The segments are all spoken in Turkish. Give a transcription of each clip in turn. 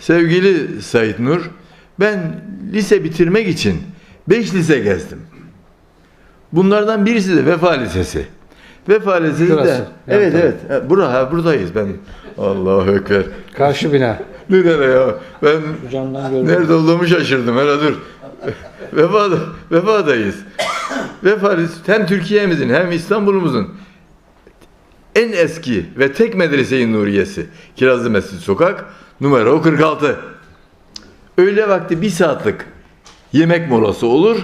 Sevgili Said Nur, ben lise bitirmek için 5 lise gezdim. Bunlardan birisi de Vefa Lisesi. Vefa Lisesi de Burası, Evet evet. Ha, Bura, ha, buradayız ben. Allahu ekber. Karşı bina. Ne nere ya? Ben nerede olduğumu şaşırdım. Hele dur. Vefada, vefadayız. Vefa Lisesi hem Türkiye'mizin hem İstanbul'umuzun en eski ve tek medrese-i Nuriyesi. Kirazlı Mescid Sokak numara 46. Öğle vakti bir saatlik yemek molası olur.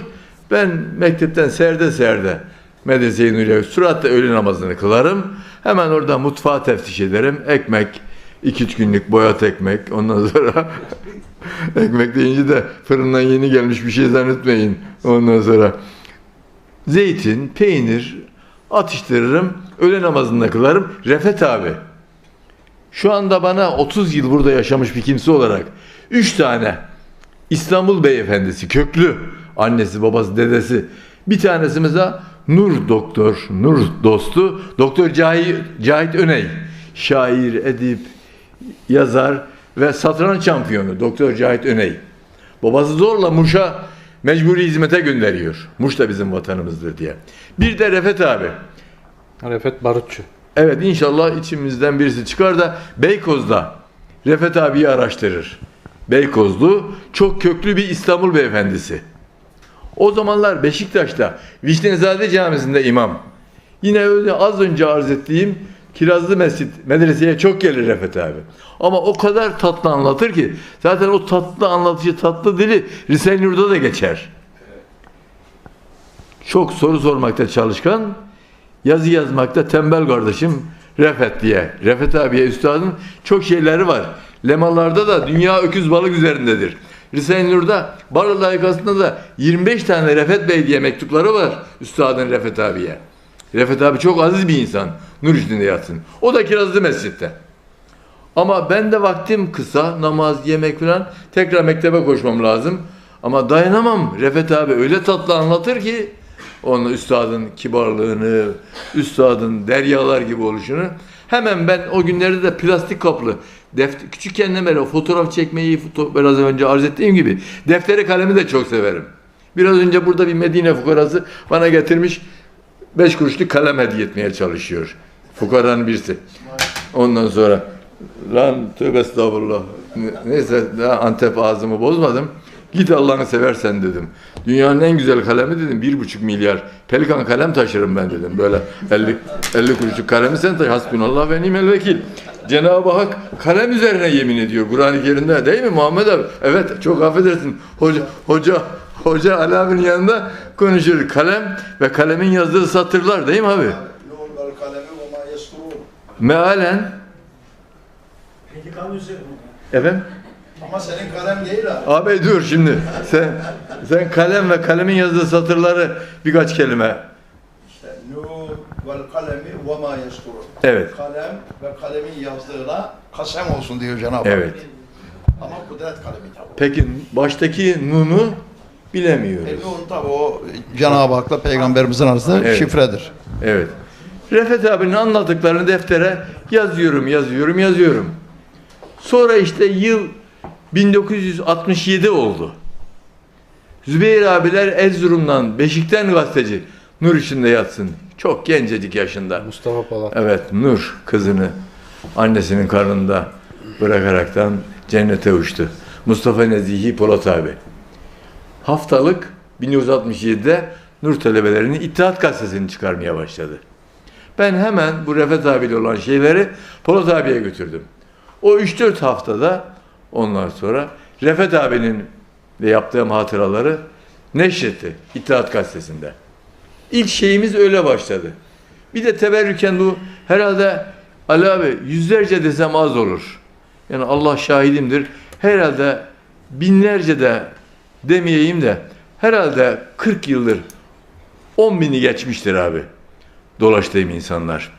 Ben mektepten serde serde medrese-i Nuriye süratle öğle namazını kılarım. Hemen orada mutfağı teftiş ederim. Ekmek, iki üç günlük boyat ekmek. Ondan sonra ekmek deyince de fırından yeni gelmiş bir şey zannetmeyin. Ondan sonra zeytin, peynir atıştırırım. Öğle namazını kılarım. Refet abi. Şu anda bana 30 yıl burada yaşamış bir kimse olarak 3 tane İstanbul beyefendisi, köklü annesi, babası, dedesi. Bir tanesi mesela Nur Doktor, Nur dostu, Doktor Cahit, Cahit Öney. Şair, edip, yazar ve satranç şampiyonu Doktor Cahit Öney. Babası zorla Muş'a mecburi hizmete gönderiyor. Muş da bizim vatanımızdır diye. Bir de Refet abi. Refet Barutçu. Evet inşallah içimizden birisi çıkar da Beykoz'da Refet abiyi araştırır. Beykozlu çok köklü bir İstanbul beyefendisi. O zamanlar Beşiktaş'ta Vişnezade Camisi'nde imam. Yine öyle az önce arz ettiğim Kirazlı Mescid medreseye çok gelir Refet abi. Ama o kadar tatlı anlatır ki zaten o tatlı anlatıcı tatlı dili Risale-i Nur'da da geçer. Çok soru sormakta çalışkan, yazı yazmakta tembel kardeşim Refet diye. Refet abiye üstadın çok şeyleri var. Lemalarda da dünya öküz balık üzerindedir. Risale-i Nur'da Barla layıkasında da 25 tane Refet Bey diye mektupları var üstadın Refet abiye. Refet abi çok aziz bir insan. Nur içinde yatsın. O da Kirazlı Mescid'de. Ama ben de vaktim kısa, namaz, yemek falan tekrar mektebe koşmam lazım. Ama dayanamam. Refet abi öyle tatlı anlatır ki onun üstadın kibarlığını, üstadın deryalar gibi oluşunu. Hemen ben o günlerde de plastik kaplı defter, küçükken de böyle fotoğraf çekmeyi biraz önce arz ettiğim gibi defteri kalemi de çok severim. Biraz önce burada bir Medine fukarası bana getirmiş beş kuruşluk kalem hediye etmeye çalışıyor. Fukaranın birisi. Ondan sonra lan tövbe estağfurullah. Ne- Neyse daha Antep ağzımı bozmadım. Git Allah'ını seversen dedim. Dünyanın en güzel kalemi dedim. Bir buçuk milyar. Pelikan kalem taşırım ben dedim. Böyle 50, 50 kuruşluk kalemi sen taşı. Hasbunallah ve nimel vekil. Cenab-ı Hak kalem üzerine yemin ediyor Kur'an-ı Kerim'de değil mi Muhammed abi? Evet çok affedersin. Hoca, hoca, hoca Ali abinin yanında konuşuyor. Kalem ve kalemin yazdığı satırlar değil mi abi? Mealen Pelikan üzerine. Efendim? Ama senin kalem değil ha. Abi dur şimdi. Sen sen kalem ve kalemin yazdığı satırları birkaç kelime. İşte nur vel kalemi ve ma yesturun. Evet. Kalem ve kalemin yazdığına kasem olsun diyor Cenab-ı Hak. Evet. Ama kudret kalemi tabi. Peki baştaki nunu bilemiyoruz. E, nur tabi o Cenab-ı Hak'la Peygamberimizin arasında Evet. şifredir. Evet. Refet abinin anlattıklarını deftere yazıyorum, yazıyorum, yazıyorum. Sonra işte yıl 1967 oldu. Zübeyir abiler Erzurum'dan, Beşik'ten gazeteci. Nur içinde yatsın. Çok gencecik yaşında. Mustafa Polat. Evet Nur kızını annesinin karnında bırakaraktan cennete uçtu. Mustafa Nezihi Polat abi. Haftalık 1967'de Nur talebelerinin İttihat Gazetesi'ni çıkarmaya başladı. Ben hemen bu Refet abiyle olan şeyleri Polat abiye götürdüm. O 3-4 haftada ondan sonra Refet abinin de yaptığım hatıraları neşretti İttihat Gazetesi'nde. İlk şeyimiz öyle başladı. Bir de teberrüken bu herhalde Ali abi yüzlerce desem az olur. Yani Allah şahidimdir. Herhalde binlerce de demeyeyim de herhalde 40 yıldır 10 bini geçmiştir abi. Dolaştığım insanlar.